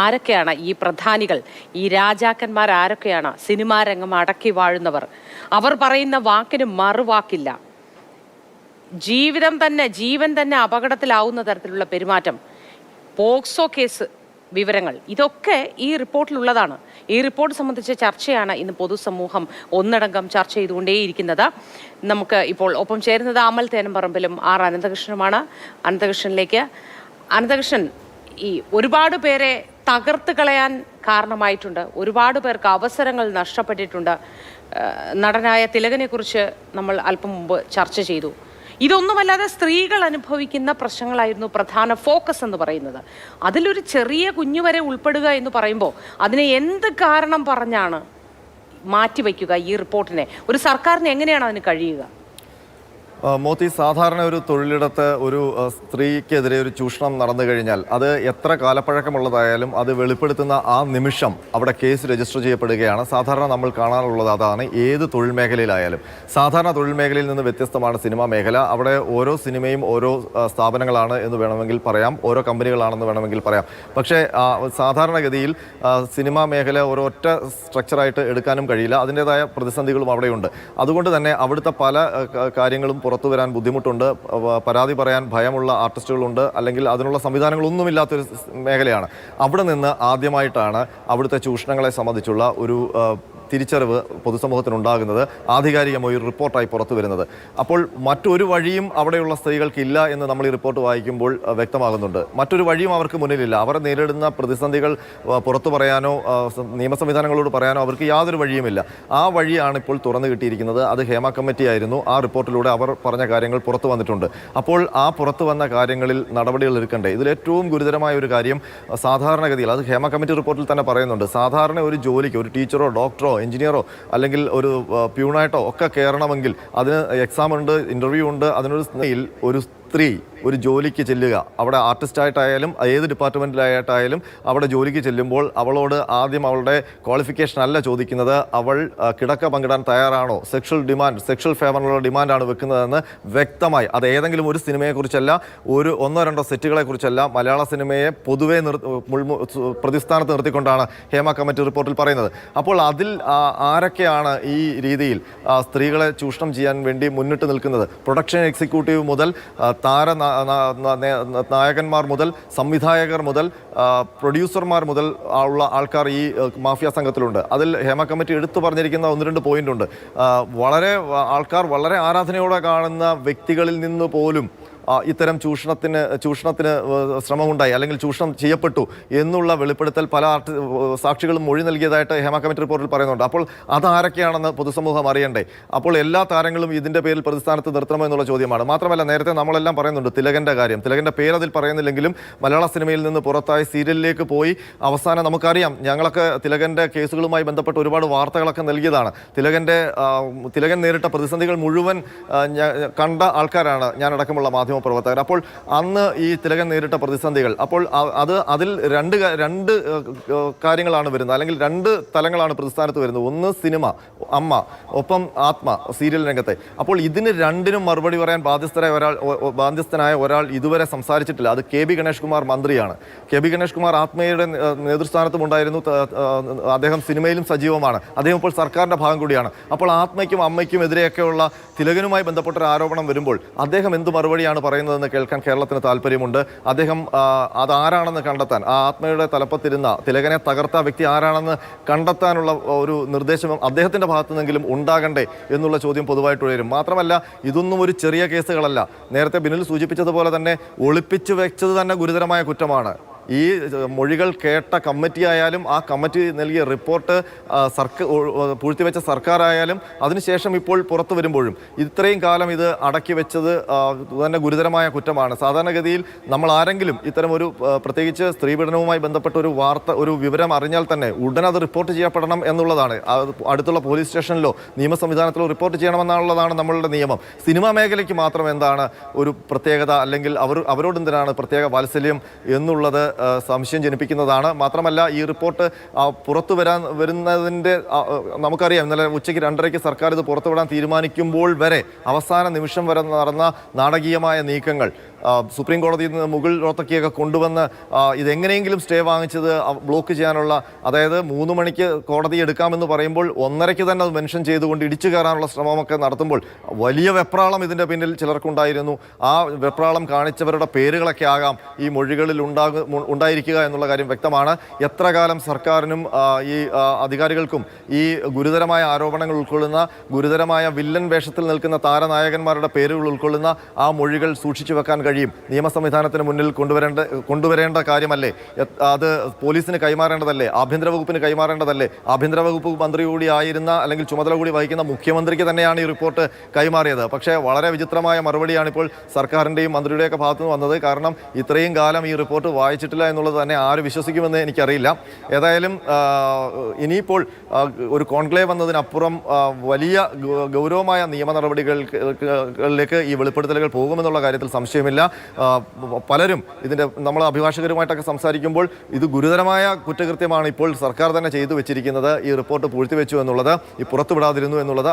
ആരൊക്കെയാണ് ഈ പ്രധാനികൾ? ഈ രാജാക്കന്മാർ ആരൊക്കെയാണ്? സിനിമാ രംഗം അടക്കി വാഴുന്നവർ. അവർ പറയുന്ന വാക്കിന് മറുവാക്കില്ല. ജീവിതം തന്നെ ജീവൻ തന്നെ അപകടത്തിലാവുന്ന തരത്തിലുള്ള പെരുമാറ്റം. പോക്സോ കേസ് വിവരങ്ങൾ. ഇതൊക്കെ ഈ റിപ്പോർട്ടിലുള്ളതാണ്. ഈ റിപ്പോർട്ട് സംബന്ധിച്ച ചർച്ചയാണ് ഇന്ന് പൊതുസമൂഹം ഒന്നടങ്കം ചർച്ച ചെയ്തുകൊണ്ടേയിരിക്കുന്നത്. നമുക്ക് ഇപ്പോൾ ഒപ്പം ചേരുന്നത് അമൽ തേനമ്പറമ്പിലും ആർ അനന്തകൃഷ്ണനുമാണ്. അനന്തകൃഷ്ണനിലേക്ക്. അനന്തകൃഷ്ണൻ ഈ ഒരുപാട് പേരെ തകർത്ത് കളയാൻ കാരണമായിട്ടുണ്ട്. ഒരുപാട് പേർക്ക് അവസരങ്ങൾ നഷ്ടപ്പെട്ടിട്ടുണ്ട്. നടനായ തിലകനെ കുറിച്ച് നമ്മൾ അല്പം മുമ്പ് ചർച്ച ചെയ്തു. ഇതൊന്നുമല്ലാതെ സ്ത്രീകൾ അനുഭവിക്കുന്ന പ്രശ്നങ്ങളായിരുന്നു പ്രധാന ഫോക്കസ് എന്ന് പറയുന്നത്. അതിലൊരു ചെറിയ കുഞ്ഞു വരെ ഉൾപ്പെടുക എന്ന് പറയുമ്പോൾ അതിനെ എന്ത് കാരണം പറഞ്ഞാണ് മാറ്റിവെക്കുക ഈ റിപ്പോർട്ടിനെ? ഒരു സർക്കാരിന് എങ്ങനെയാണ് അതിന് കഴിയുക? മോത്തി സാധാരണ ഒരു തൊഴിലിടത്ത് ഒരു സ്ത്രീക്കെതിരെ ഒരു ചൂഷണം നടന്നു കഴിഞ്ഞാൽ അത് എത്ര കാലപ്പഴക്കമുള്ളതായാലും അത് വെളിപ്പെടുത്തുന്ന ആ നിമിഷം അവിടെ കേസ് രജിസ്റ്റർ ചെയ്യപ്പെടുകയാണ്. സാധാരണ നമ്മൾ കാണാനുള്ളത് അതാണ് ഏത് തൊഴിൽ മേഖലയിലായാലും. സാധാരണ തൊഴിൽ മേഖലയിൽ നിന്ന് വ്യത്യസ്തമാണ് സിനിമാ മേഖല. അവിടെ ഓരോ സിനിമയും ഓരോ സ്ഥാപനങ്ങളാണ് എന്ന് വേണമെങ്കിൽ പറയാം. ഓരോ കമ്പനികളാണെന്ന് വേണമെങ്കിൽ പറയാം. പക്ഷേ സാധാരണഗതിയിൽ സിനിമാ മേഖല ഒരൊറ്റ സ്ട്രക്ചറായിട്ട് എടുക്കാനും കഴിയില്ല. അതിന്റെതായ പ്രതിസന്ധികളും അവിടെയുണ്ട്. അതുകൊണ്ട് തന്നെ അവിടുത്തെ പല കാര്യങ്ങളും പുറത്തു വരാൻ ബുദ്ധിമുട്ടുണ്ട്. പരാതി പറയാൻ ഭയമുള്ള ആർട്ടിസ്റ്റുകളുണ്ട്. അല്ലെങ്കിൽ അതിനുള്ള സംവിധാനങ്ങളൊന്നുമില്ലാത്തൊരു മേഖലയാണ്. അവിടെ നിന്ന് ആദ്യമായിട്ടാണ് അവിടുത്തെ ചൂഷണങ്ങളെ സംബന്ധിച്ചുള്ള ഒരു തിരിച്ചറിവ് പൊതുസമൂഹത്തിനുണ്ടാകുന്നത് ആധികാരികമായ ഒരു റിപ്പോർട്ടായി പുറത്തു വരുന്നത്. അപ്പോൾ മറ്റൊരു വഴിയും അവിടെയുള്ള സ്ത്രീകൾക്കില്ല എന്ന് നമ്മൾ ഈ റിപ്പോർട്ട് വായിക്കുമ്പോൾ വ്യക്തമാകുന്നുണ്ട്. മറ്റൊരു വഴിയും അവർക്ക് മുന്നിലില്ല. അവർ നേരിടുന്ന പ്രതിസന്ധികൾ പുറത്തു പറയാനോ നിയമ സംവിധാനങ്ങളോട് പറയാനോ അവർക്ക് യാതൊരു വഴിയുമില്ല. ആ വഴിയാണ് ഇപ്പോൾ തുറന്നു കിട്ടിയിരിക്കുന്നത്. അത് ഹേമ കമ്മിറ്റി ആയിരുന്നു. ആ റിപ്പോർട്ടിലൂടെ അവർ പറഞ്ഞ കാര്യങ്ങൾ പുറത്തു വന്നിട്ടുണ്ട്. അപ്പോൾ ആ പുറത്തു വന്ന കാര്യങ്ങളിൽ നടപടികൾ എടുക്കണ്ടേ? ഇതിൽ ഏറ്റവും ഗുരുതരമായ ഒരു കാര്യം സാധാരണഗതിയിൽ അത് ഹേമ കമ്മിറ്റി റിപ്പോർട്ടിൽ തന്നെ പറയുന്നുണ്ട്. സാധാരണ ഒരു ജോലിക്ക് ഒരു ടീച്ചറോ ഡോക്ടറോ എഞ്ചിനീയറോ അല്ലെങ്കിൽ ഒരു പ്യൂണായിട്ടോ ഒക്കെ കയറണമെങ്കിൽ അതിന് എക്സാം ഉണ്ട് ഇന്റർവ്യൂ ഉണ്ട് അതിനൊരു ഒരു സ്ത്രീ ഒരു ജോലിക്ക് ചെല്ലുക. അവിടെ ആർട്ടിസ്റ്റായിട്ടായാലും ഏത് ഡിപ്പാർട്ട്മെന്റിലായിട്ടായാലും അവിടെ ജോലിക്ക് ചെല്ലുമ്പോൾ അവളോട് ആദ്യം അവളുടെ ക്വാളിഫിക്കേഷൻ അല്ല ചോദിക്കുന്നത്. അവൾ കിടക്ക പങ്കിടാൻ തയ്യാറാണോ? സെക്ഷൽ ഡിമാൻഡ് സെക്ഷൽ ഫേവറിനുള്ള ഡിമാൻഡാണ് വെക്കുന്നതെന്ന് വ്യക്തമായി. അത് ഏതെങ്കിലും ഒരു സിനിമയെക്കുറിച്ചല്ല ഒരു ഒന്നോ രണ്ടോ സെറ്റുകളെക്കുറിച്ചല്ല മലയാള സിനിമയെ പൊതുവേ നിർ പ്രതിസ്ഥാനത്ത് നിർത്തിക്കൊണ്ടാണ് ഹേമ കമ്മിറ്റി റിപ്പോർട്ടിൽ പറയുന്നത്. അപ്പോൾ അതിൽ ആരൊക്കെയാണ് ഈ രീതിയിൽ സ്ത്രീകളെ ചൂഷണം ചെയ്യാൻ വേണ്ടി മുന്നിട്ട് നിൽക്കുന്നത്? പ്രൊഡക്ഷൻ എക്സിക്യൂട്ടീവ് മുതൽ താര നായകന്മാർ മുതൽ സംവിധായകർ മുതൽ പ്രൊഡ്യൂസർമാർ മുതൽ ഉള്ള ആൾക്കാർ ഈ മാഫിയ സംഘത്തിലുണ്ട്. അതിൽ ഹേമ കമ്മിറ്റി എടുത്തു പറഞ്ഞിരിക്കുന്ന ഒന്ന് രണ്ട് പോയിന്റ് ഉണ്ട്. വളരെ ആൾക്കാർ വളരെ ആരാധനയോടെ കാണുന്ന വ്യക്തികളിൽ നിന്ന് പോലും ഇത്തരം ചൂഷണത്തിന് ചൂഷണത്തിന് ശ്രമമുണ്ടായി അല്ലെങ്കിൽ ചൂഷണം ചെയ്യപ്പെട്ടു എന്നുള്ള വെളിപ്പെടുത്തൽ പല ആർട്ടി സാക്ഷികളും മൊഴി നൽകിയതായിട്ട് ഹേമ കമ്മിറ്റി റിപ്പോർട്ടിൽ പറയുന്നുണ്ട്. അപ്പോൾ അതാരൊക്കെയാണെന്ന് പൊതുസമൂഹം അറിയണ്ടേ? അപ്പോൾ എല്ലാ താരങ്ങളും ഇതിന്റെ പേരിൽ പ്രതിസ്ഥാനത്ത് നിർത്തണമോ എന്നുള്ള ചോദ്യമാണ്. മാത്രമല്ല നേരത്തെ നമ്മളെല്ലാം പറയുന്നുണ്ട് തിലകന്റെ കാര്യം. തിലകന്റെ പേരതിൽ പറയുന്നില്ലെങ്കിലും മലയാള സിനിമയിൽ നിന്ന് പുറത്തായി സീരിയലിലേക്ക് പോയി അവസാനം നമുക്കറിയാം ഞങ്ങളൊക്കെ തിലകന്റെ കേസുകളുമായി ബന്ധപ്പെട്ട് ഒരുപാട് വാർത്തകളൊക്കെ നൽകിയതാണ്. തിലകന്റെ തിലകൻ നേരിട്ട പ്രതിസന്ധികൾ മുഴുവൻ കണ്ട ആൾക്കാരാണ് ഞാനടക്കമുള്ള മാധ്യമ പ്രവർത്തകർ അപ്പോൾ അന്ന് ഈ തിലകൻ നേരിട്ട പ്രതിസന്ധികൾ അപ്പോൾ അത് അതിൽ രണ്ട് രണ്ട് കാര്യങ്ങളാണ് വരുന്നത്. അല്ലെങ്കിൽ രണ്ട് തലങ്ങളാണ് പ്രതിസ്ഥാനത്ത് വരുന്നത്. ഒന്ന് സിനിമ അമ്മ ഒപ്പം ആത്മ സീരിയൽ രംഗത്തെ. അപ്പോൾ ഇതിന് രണ്ടിനും മറുപടി പറയാൻ ബാധ്യസ്ഥരായ ഒരാൾ ബാധ്യസ്ഥനായ ഒരാൾ ഇതുവരെ സംസാരിച്ചിട്ടില്ല. അത് കെ ബി ഗണേഷ് കുമാർ മന്ത്രിയാണ്. കെ ബി ഗണേഷ് കുമാർ ആത്മയുടെ നേതൃസ്ഥാനത്തും ഉണ്ടായിരുന്നു. അദ്ദേഹം സിനിമയിലും സജീവമാണ്. അദ്ദേഹം ഇപ്പോൾ സർക്കാരിന്റെ ഭാഗം കൂടിയാണ്. അപ്പോൾ ആത്മയ്ക്കും അമ്മയ്ക്കും എതിരെയൊക്കെയുള്ള തിലകനുമായി ബന്ധപ്പെട്ട ഒരു ആരോപണം വരുമ്പോൾ അദ്ദേഹം എന്ത് മറുപടിയാണ് പറയുന്നതെന്ന് കേൾക്കാൻ കേരളത്തിന് താല്പര്യമുണ്ട്. അദ്ദേഹം അത് അതാരാണെന്ന് കണ്ടെത്താൻ ആ ആത്മയുടെ തലപ്പത്തിരുന്ന തിലകനെ തകർത്ത വ്യക്തി ആരാണെന്ന് കണ്ടെത്താനുള്ള ഒരു നിർദ്ദേശം അദ്ദേഹത്തിന്റെ ഭാഗത്തുനിന്നെങ്കിലും ഉണ്ടാകണ്ടേ എന്നുള്ള ചോദ്യം പൊതുവായിട്ട് ഉയരും. മാത്രമല്ല ഇതൊന്നും ഒരു ചെറിയ കേസുകളല്ല. നേരത്തെ ബിനിൽ സൂചിപ്പിച്ചതുപോലെ തന്നെ ഒളിപ്പിച്ചു വെച്ചത് തന്നെ ഗുരുതരമായ കുറ്റമാണ്. ഈ മൊഴികൾ കേട്ട കമ്മിറ്റി ആയാലും ആ കമ്മിറ്റി നൽകിയ റിപ്പോർട്ട് സർക്കാർ പൂഴ്ത്തിവെച്ച സർക്കാരായാലും അതിനുശേഷം ഇപ്പോൾ പുറത്തു വരുമ്പോഴും ഇത്രയും കാലം ഇത് അടക്കി വെച്ചത് തന്നെ ഗുരുതരമായ കുറ്റമാണ്. സാധാരണഗതിയിൽ നമ്മൾ ആരെങ്കിലും ഇത്തരം ഒരു പ്രത്യേകിച്ച് സ്ത്രീപീഡനവുമായി ബന്ധപ്പെട്ട ഒരു വാർത്ത ഒരു വിവരം അറിഞ്ഞാൽ തന്നെ ഉടൻ അത് റിപ്പോർട്ട് ചെയ്യപ്പെടണം എന്നുള്ളതാണ്. അടുത്തുള്ള പോലീസ് സ്റ്റേഷനിലോ നിയമ സംവിധാനത്തിലോ റിപ്പോർട്ട് ചെയ്യണമെന്നുള്ളതാണ് നമ്മളുടെ നിയമം. സിനിമാ മേഖലയ്ക്ക് മാത്രം എന്താണ് ഒരു പ്രത്യേകത? അല്ലെങ്കിൽ അവർ അവരോട് എന്തിനാണ് പ്രത്യേക വാത്സല്യം എന്നുള്ളത് സംശയം ജനിപ്പിക്കുന്നതാണ്. മാത്രമല്ല ഈ റിപ്പോർട്ട് പുറത്തു വരാൻ വരുന്നതിന്റെ നമുക്കറിയാം. ഇന്നലെ ഉച്ചയ്ക്ക് രണ്ടരയ്ക്ക് സർക്കാർ ഇത് പുറത്തുവിടാൻ തീരുമാനിക്കുമ്പോൾ വരെ അവസാന നിമിഷം വരെ നടന്ന നാടകീയമായ നീക്കങ്ങൾ. സുപ്രീം കോടതിയിൽ നിന്ന് മുകൾ റോത്തക്കിയൊക്കെ കൊണ്ടുവന്ന് ഇതെങ്ങനെയെങ്കിലും സ്റ്റേ വാങ്ങിച്ചത് ബ്ലോക്ക് ചെയ്യാനുള്ള അതായത് മൂന്ന് മണിക്ക് കോടതി എടുക്കാമെന്ന് പറയുമ്പോൾ ഒന്നരയ്ക്ക് തന്നെ അത് മെൻഷൻ ചെയ്തുകൊണ്ട് ഇടിച്ചു കയറാനുള്ള ശ്രമമൊക്കെ നടത്തുമ്പോൾ വലിയ വെപ്രാളം ഇതിന്റെ പിന്നിൽ ചിലർക്കുണ്ടായിരുന്നു. ആ വെപ്രാളം കാണിച്ചവരുടെ പേരുകളൊക്കെ ആകാം ഈ മൊഴികളിൽ ഉണ്ടാകും ഉണ്ടായിരിക്കുക എന്നുള്ള കാര്യം വ്യക്തമാണ്. എത്ര കാലം സർക്കാരിനും ഈ അധികാരികൾക്കും ഈ ഗുരുതരമായ ആരോപണങ്ങൾ ഉൾക്കൊള്ളുന്ന ഗുരുതരമായ വില്ലൻ വേഷത്തിൽ നിൽക്കുന്ന താരനായകന്മാരുടെ പേരുകൾ ഉൾക്കൊള്ളുന്ന ആ മൊഴികൾ സൂക്ഷിച്ചു വെക്കാൻ നിയമ സംവിധാനത്തിന് മുന്നിൽ കൊണ്ടുവരേണ്ട കൊണ്ടുവരേണ്ട കാര്യമല്ലേ? അത് പോലീസിന് കൈമാറേണ്ടതല്ലേ? ആഭ്യന്തര വകുപ്പിന് കൈമാറേണ്ടതല്ലേ? ആഭ്യന്തര വകുപ്പ് മന്ത്രി കൂടി ആയിരുന്ന അല്ലെങ്കിൽ ചുമതല കൂടി വഹിക്കുന്ന മുഖ്യമന്ത്രിക്ക് തന്നെയാണ് ഈ റിപ്പോർട്ട് കൈമാറിയത്. പക്ഷേ വളരെ വിചിത്രമായ മറുപടിയാണ് ഇപ്പോൾ സർക്കാരിന്റെയും മന്ത്രിയുടെയൊക്കെ ഭാഗത്തു നിന്ന് വന്നത്. കാരണം ഇത്രയും കാലം ഈ റിപ്പോർട്ട് വായിച്ചിട്ടില്ല എന്നുള്ളത് തന്നെ ആര് വിശ്വസിക്കുമെന്ന് എനിക്കറിയില്ല. ഏതായാലും ഇനിയിപ്പോൾ ഒരു കോൺക്ലേവ് വന്നതിനപ്പുറം വലിയ ഗൗരവമായ നിയമ നടപടികളിലേക്ക് ഈ വെളിപ്പെടുത്തലുകൾ പോകുമെന്നുള്ള കാര്യത്തിൽ സംശയമില്ല. പലരും ഇതിന്റെ നമ്മൾ അഭിഭാഷകരുമായിട്ടൊക്കെ സംസാരിക്കുമ്പോൾ ഇത് ഗുരുതരമായ കുറ്റകൃത്യമാണ് ഇപ്പോൾ സർക്കാർ തന്നെ ചെയ്തു വെച്ചിരിക്കുന്നത്. ഈ റിപ്പോർട്ട് പൂഴ്ത്തിവെച്ചു എന്നുള്ളത് ഈ പുറത്തുവിടാതിരുന്നു എന്നുള്ളത്